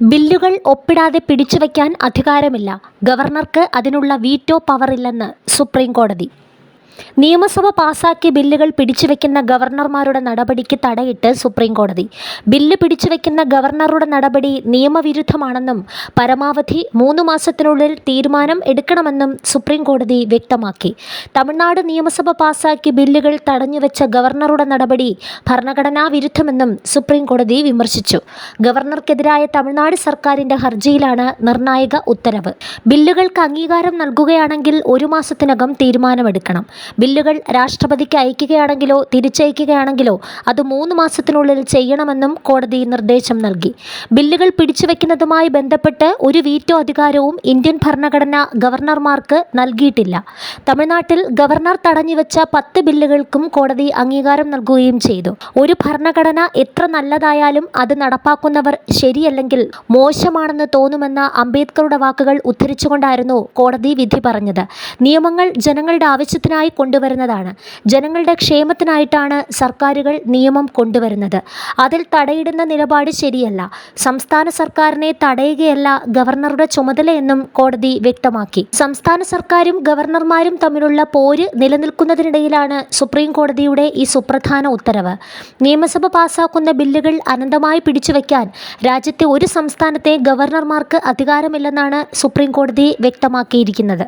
ബില്ലുകൾ ഒപ്പിടാതെ പിടിച്ചുവയ്ക്കാൻ അധികാരമില്ല. ഗവർണർക്ക് അതിനുള്ള വീറ്റോ പവറില്ലെന്ന് സുപ്രീം കോടതി നിയമസഭ പാസാക്കിയ ബില്ലുകൾ പിടിച്ചുവെക്കുന്ന ഗവർണർമാരുടെ നടപടിക്ക് തടയിട്ട് സുപ്രീം കോടതി ബില്ല് പിടിച്ചുവെക്കുന്ന ഗവർണറുടെ നടപടി നിയമവിരുദ്ധമാണെന്നും പരമാവധി മൂന്ന് മാസത്തിനുള്ളിൽ തീരുമാനം എടുക്കണമെന്നും സുപ്രീം കോടതി വ്യക്തമാക്കി. തമിഴ്നാട് നിയമസഭ പാസാക്കിയ ബില്ലുകൾ തടഞ്ഞുവെച്ച ഗവർണറുടെ നടപടി ഭരണഘടനാ വിരുദ്ധമെന്നും സുപ്രീം കോടതി വിമർശിച്ചു. ഗവർണർക്കെതിരായ തമിഴ്നാട് സർക്കാരിന്റെ ഹർജിയിലാണ് നിർണായക ഉത്തരവ്. ബില്ലുകൾക്ക് അംഗീകാരം നൽകുകയാണെങ്കിൽ ഒരു മാസത്തിനകം തീരുമാനമെടുക്കണം. ബില്ലുകൾ രാഷ്ട്രപതിക്ക് അയക്കുകയാണെങ്കിലോ തിരിച്ചയക്കുകയാണെങ്കിലോ അത് മൂന്ന് മാസത്തിനുള്ളിൽ ചെയ്യണമെന്നും കോടതി നിർദ്ദേശം നൽകി. ബില്ലുകൾ പിടിച്ചുവെക്കുന്നതുമായി ബന്ധപ്പെട്ട് ഒരു വീറ്റോ അധികാരവും ഇന്ത്യൻ ഭരണഘടന ഗവർണർമാർക്ക് നൽകിയിട്ടില്ല. തമിഴ്നാട്ടിൽ ഗവർണർ തടഞ്ഞുവെച്ച പത്ത് ബില്ലുകൾക്കും കോടതി അംഗീകാരം നൽകുകയും ചെയ്തു. ഒരു ഭരണഘടന എത്ര നല്ലതായാലും അത് നടപ്പാക്കുന്നവർ ശരിയല്ലെങ്കിൽ മോശമാണെന്ന് തോന്നുമെന്ന അംബേദ്കറുടെ വാക്കുകൾ ഉദ്ധരിച്ചുകൊണ്ടായിരുന്നു കോടതി വിധി പറഞ്ഞത്. നിയമങ്ങൾ ജനങ്ങളുടെ ആവശ്യത്തിനായി കൊണ്ടുവരുന്നതാണ്. ജനങ്ങളുടെ ക്ഷേമത്തിനായിട്ടാണ് സർക്കാരുകൾ നിയമം കൊണ്ടുവരുന്നത്. അതിൽ തടയിടുന്ന നിലപാട് ശരിയല്ല. സംസ്ഥാന സർക്കാരിനെ തടയുകയല്ല ഗവർണറുടെ ചുമതലയെന്നും കോടതി വ്യക്തമാക്കി. സംസ്ഥാന സർക്കാരും ഗവർണർമാരും തമ്മിലുള്ള പോര് നിലനിൽക്കുന്നതിനിടയിലാണ് സുപ്രീം കോടതിയുടെ ഈ സുപ്രധാന ഉത്തരവ്. നിയമസഭ പാസാക്കുന്ന ബില്ലുകൾ അനന്തമായി പിടിച്ചുവെക്കാൻ രാജ്യത്തെ ഒരു സംസ്ഥാനത്തെ ഗവർണർമാർക്ക് അധികാരമില്ലെന്നാണ് സുപ്രീം കോടതി വ്യക്തമാക്കിയിരിക്കുന്നത്.